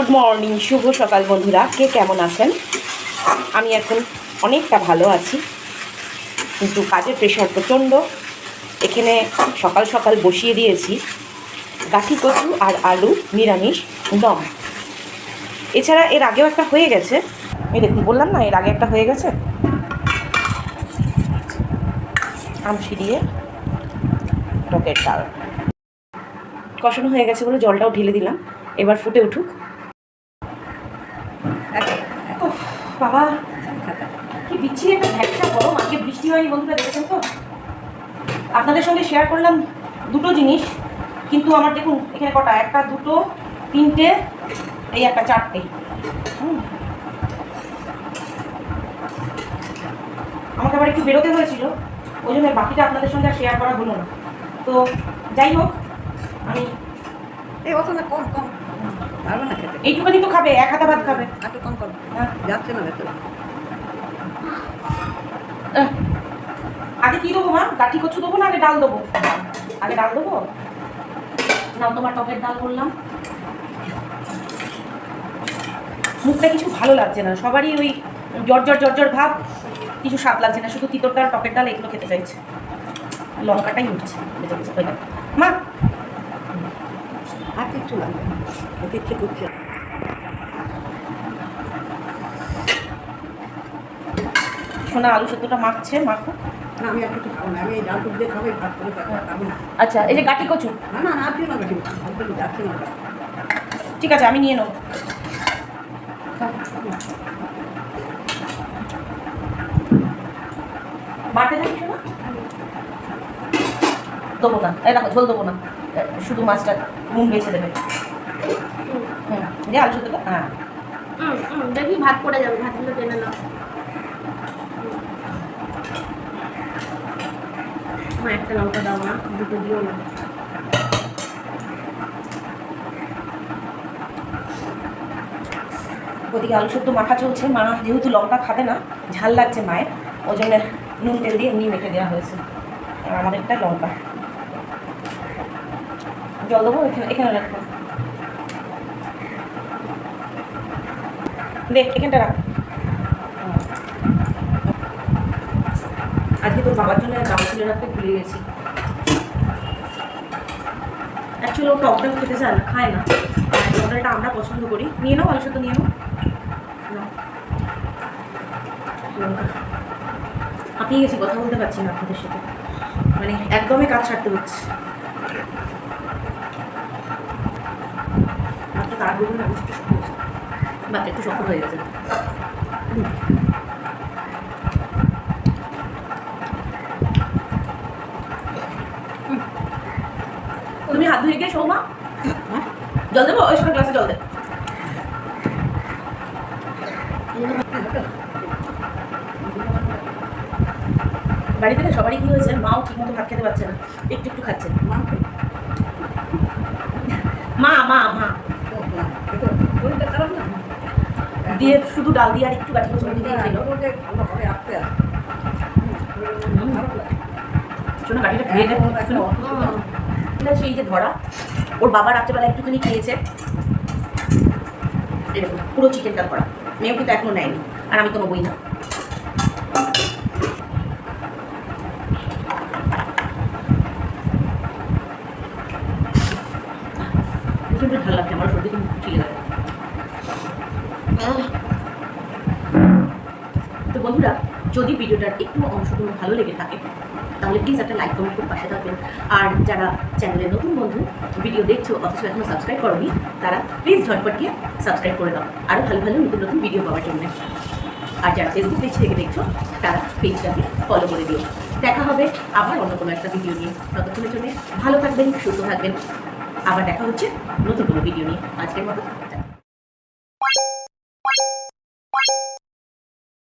Good morning শুভ সকাল বন্ধুরা। কে কেমন আছেন? আমি এখন অনেকটা ভালো আছি, কিন্তু কাজের প্রেশার প্রচণ্ড। এখানে সকাল সকাল বসিয়ে দিয়েছি গাঠি, কচু আর আলু, নিরামিষ দম এছাড়া এর আগেও একটা হয়ে গেছে। এই দেখুন, বললাম না, এর আগে একটা হয়ে গেছে? আমসি দিয়ে টকের ডাল। কষানো হয়ে গেছে বলে জলটাও ঢেলে দিলাম। এবার ফুটে উঠুক। বাবা। কি বিচ্ছিরি একটা ভ্যাকসা গরম, আজকে বৃষ্টি হয়নি বন্ধুরা, দেখেছেন তো? আপনাদের সঙ্গে শেয়ার করলাম দুটো জিনিস, কিন্তু আমার দেখুন, এখানে কটা? একটা, দুটো, তিনটে, এই একটা চারটে। আমাকে আবার একটু বেরোতে হয়েছিল, ওই জন্য বাকিটা আপনাদের সঙ্গে শেয়ার করা হলো না। তো যাই হোক, আমি এই অত না কম কম। পারবে না খেতে? এইটুখানি তো খাবে এক হাতা ভাত খাবে। একটু কম কম হ্যাঁ। যাচ্ছে না ভেতরে। আগে কি দেবো মা? গাঠি কচু দেবো না আগে ডাল দেবো? আগে ডাল দেবো? নাও তোমার টকের ডাল করলাম। মুখটা কিছু ভালো লাগছে না। সবারই ওই জ্বর জ্বর জ্বর ভাব কিছু স্বাদ লাগছে না। শুধু তিতর ডাল টকের ডাল এগুলো খেতে চাইছে। লঙ্কাটাই উঠছে। মা আর কিচ্ছু লাগবে না। খেতে ইচ্ছে করছে? সোনা আলু সেদ্ধটা মাখছে মাখো। না আমি আর কিছু খাব না। আমি এই ডাল দিয়ে খাব ভাত করে খাব খাব না। আচ্ছা এই যে কচু। না না না দিও না বেশি ভাত না। ঠিক আছে আমি নিয়ে নেব। বাটে না দেবো না। এই দেখো ঝোল দেবো না। শুধু মাছটা। নুন বেছে দেবে যে আলু সেদ্ধটা হ্যাঁ। হুম, হুম, দেখি ভাত পড়ে যাবে ভাতগুলো টেনে নাও। একটা লঙ্কা দাও না দুটো দিও না। ওদিকে আলু সেদ্ধ মাখা চলছে মা যেহেতু লঙ্কা খাবে না ঝাল লাগছে মায়ের ওই জন্য নুন তেল দিয়ে এমনি মেখে দেওয়া হয়েছে। আর আমাদেরটা লঙ্কা। জল দেবো এখানে এখানে রাখব। দেখ এখানটা রাখ। আজকে তোর বাবার জন্য গামলা তুলে রাখতে ভুলে গেছি। অ্যাকচুয়ালি ও টক ডাল খেতে চায় খায় না। আর টক আমরা পছন্দ করি। নিয়ে নাও আলু সেদ্ধ নিয়ে নাও। হাঁপিয়ে গেছি, কথা বলতে পারছি না আপনাদের সাথে। মানে একদমই কাজ ছাড়তে হচ্ছে। মাত্র তার বলুন না বাচ্চা একটু শক্ত হয়ে গেছে। তুমি হাত ধুয়ে গিয়ে সৌমা হ্যাঁ? জল দেবো? ওই সময় গ্লাসে জল দে। বাড়িতে না সবারই কি হয়েছে? মাও ঠিক মতো ভাত খেতে পারছে না। একটু একটু খাচ্ছে। মা? মা মা না দিয়ে শুধু ডাল দিয়ে আর একটু গাঠি কচুরি দিয়ে খেলো শোনো গাঠিটা খেয়ে দেবো সেই যে ধরা, ওর বাবা রাত্রেবেলা একটুখানি খেয়েছে। পুরো চিকেনটা করা মেয়েও কিন্তু এখনও নেয়নি, আর আমি তো নেবই না কিন্তু ভালো লাগছে আমার সর্দি কিন্তু ঠিক লাগে তো বন্ধুরা, যদি ভিডিওটার একটু অংশটুকু ভালো লেগে থাকে, তাহলে প্লিজ একটা লাইক কমেন্ট করে পাশে থাকবেন। আর যারা চ্যানেলে নতুন বন্ধু ভিডিও দেখছ, অথচ এখনও সাবস্ক্রাইব করনি, তারা প্লিজ ঝটপট গিয়ে সাবস্ক্রাইব করে দাও। আরও ভালো ভালো নতুন নতুন ভিডিও পাওয়ার জন্য। আর যারা ফেসবুক পেজ থেকে দেখছ, তারা পেজটাকে ফলো করে দিও। দেখা হবে আবার অন্য কোনো একটা ভিডিও নিয়ে। ততক্ষণের জন্য ভালো থাকবেন, সুস্থ থাকবেন। আবার দেখা হচ্ছে নতুন কোনো ভিডিও নিয়ে। আজকের মতো